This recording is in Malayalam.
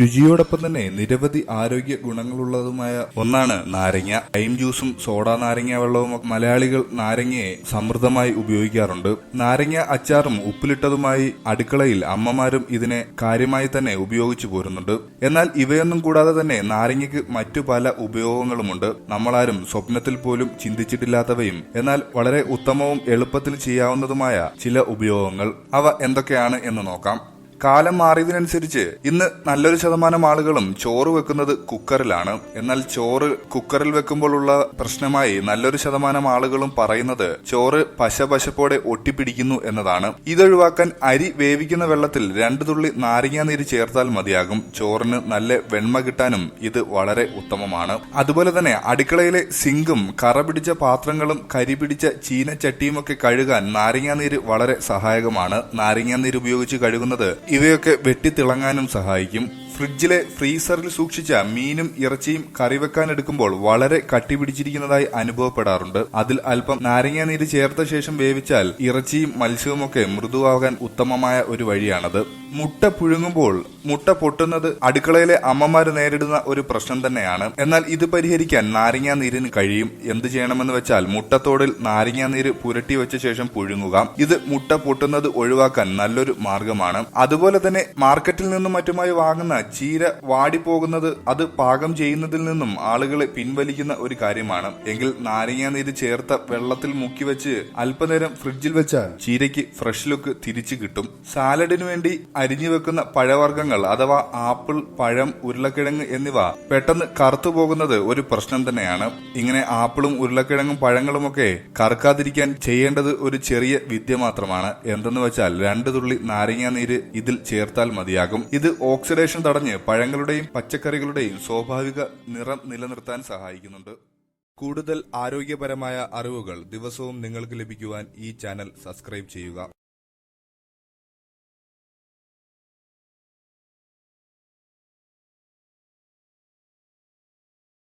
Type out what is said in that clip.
രുചിയോടൊപ്പം തന്നെ നിരവധി ആരോഗ്യ ഗുണങ്ങളുള്ളതുമായ ഒന്നാണ് നാരങ്ങ. ലൈം ജ്യൂസും സോഡ നാരങ്ങ വെള്ളവും മലയാളികൾ നാരങ്ങയെ സമൃദ്ധമായി ഉപയോഗിക്കാറുണ്ട്. നാരങ്ങ അച്ചാറും ഉപ്പിലിട്ടതുമായി അടുക്കളയിൽ അമ്മമാരും ഇതിനെ കാര്യമായി തന്നെ ഉപയോഗിച്ചു പോരുന്നുണ്ട്. എന്നാൽ ഇവയൊന്നും കൂടാതെ തന്നെ നാരങ്ങയ്ക്ക് മറ്റു പല ഉപയോഗങ്ങളുമുണ്ട്. നമ്മളാരും സ്വപ്നത്തിൽ പോലും ചിന്തിച്ചിട്ടില്ലാത്തവയും എന്നാൽ വളരെ ഉത്തമവും എളുപ്പത്തിൽ ചെയ്യാവുന്നതുമായ ചില ഉപയോഗങ്ങൾ. അവ എന്തൊക്കെയാണ് എന്ന് നോക്കാം. കാലം മാറിയതിനനുസരിച്ച് ഇന്ന് നല്ലൊരു ശതമാനം ആളുകളും ചോറ് വെക്കുന്നത് കുക്കറിലാണ്. എന്നാൽ ചോറ് കുക്കറിൽ വെക്കുമ്പോഴുള്ള പ്രശ്നമായി നല്ലൊരു ശതമാനം ആളുകളും പറയുന്നത് ചോറ് പശപശപ്പോടെ ഒട്ടിപ്പിടിക്കുന്നു എന്നതാണ്. ഇതൊഴിവാക്കാൻ അരി വേവിക്കുന്ന വെള്ളത്തിൽ രണ്ടു തുള്ളി നാരങ്ങാ നീര് ചേർത്താൽ മതിയാകും. ചോറിന് നല്ല വെണ്മ കിട്ടാനും ഇത് വളരെ ഉത്തമമാണ്. അതുപോലെ തന്നെ അടുക്കളയിലെ സിങ്കും കറ പിടിച്ച പാത്രങ്ങളും കരി പിടിച്ച ചീനച്ചട്ടിയുമൊക്കെ കഴുകാൻ നാരങ്ങാ നീര് വളരെ സഹായകമാണ്. നാരങ്ങാ നീര് ഉപയോഗിച്ച് കഴുകുന്നത് ഇവയൊക്കെ വെട്ടിത്തിളങ്ങാനും സഹായിക്കും. ഫ്രിഡ്ജിലെ ഫ്രീസറിൽ സൂക്ഷിച്ച മീനും ഇറച്ചിയും കറി വെക്കാൻ എടുക്കുമ്പോൾ വളരെ കട്ടിപിടിച്ചിരിക്കുന്നതായി അനുഭവപ്പെടാറുണ്ട്. അതിൽ അല്പം നാരങ്ങ നീര് ചേർത്ത ശേഷം വേവിച്ചാൽ ഇറച്ചിയും മത്സ്യവും ഒക്കെ മൃദുവാകാൻ ഉത്തമമായ ഒരു വഴിയാണത്. മുട്ട പുഴുങ്ങുമ്പോൾ മുട്ട പൊട്ടുന്നത് അടുക്കളയിലെ അമ്മമാർ നേരിടുന്ന ഒരു പ്രശ്നം തന്നെയാണ്. എന്നാൽ ഇത് പരിഹരിക്കാൻ നാരങ്ങാ നീരിന് കഴിയും. എന്ത് ചെയ്യണമെന്ന് വെച്ചാൽ മുട്ടത്തോടിൽ നാരങ്ങാ നീര് പുരട്ടി വെച്ച ശേഷം പുഴുങ്ങുക. ഇത് മുട്ട പൊട്ടുന്നത് ഒഴിവാക്കാൻ നല്ലൊരു മാർഗമാണ്. അതുപോലെ തന്നെ മാർക്കറ്റിൽ നിന്നും മറ്റുമായി വാങ്ങുന്ന ചീര വാടിപ്പോകുന്നത് അത് പാകം ചെയ്യുന്നതിൽ നിന്നും ആളുകളെ പിൻവലിക്കുന്ന ഒരു കാര്യമാണ്. എങ്കിൽ നാരങ്ങ നീര് ചേർത്ത വെള്ളത്തിൽ മുക്കി വെച്ച് അല്പനേരം ഫ്രിഡ്ജിൽ വെച്ചാൽ ചീരയ്ക്ക് ഫ്രഷ് ലുക്ക് തിരിച്ചു കിട്ടും. സാലഡിന് വേണ്ടി അരിഞ്ഞു വെക്കുന്ന പഴവർഗങ്ങൾ അഥവാ ആപ്പിൾ പഴം ഉരുളക്കിഴങ്ങ് എന്നിവ പെട്ടെന്ന് കറുത്തു പോകുന്നത് ഒരു പ്രശ്നം തന്നെയാണ്. ഇങ്ങനെ ആപ്പിളും ഉരുളക്കിഴങ്ങും പഴങ്ങളും ഒക്കെ കറുക്കാതിരിക്കാൻ ചെയ്യേണ്ടത് ഒരു ചെറിയ വിദ്യ മാത്രമാണ്. എന്തെന്ന് വെച്ചാൽ രണ്ട് തുള്ളി നാരങ്ങാ നീര് ഇതിൽ ചേർത്താൽ മതിയാകും. ഇത് ഓക്സിഡേഷൻ തടഞ്ഞ് പഴങ്ങളുടെയും പച്ചക്കറികളുടെയും സ്വാഭാവിക നിറം നിലനിർത്താൻ സഹായിക്കുന്നുണ്ട്. കൂടുതൽ ആരോഗ്യപരമായ അറിവുകൾ ദിവസവും നിങ്ങൾക്ക് ലഭിക്കുവാൻ ഈ ചാനൽ സബ്സ്ക്രൈബ് ചെയ്യുക.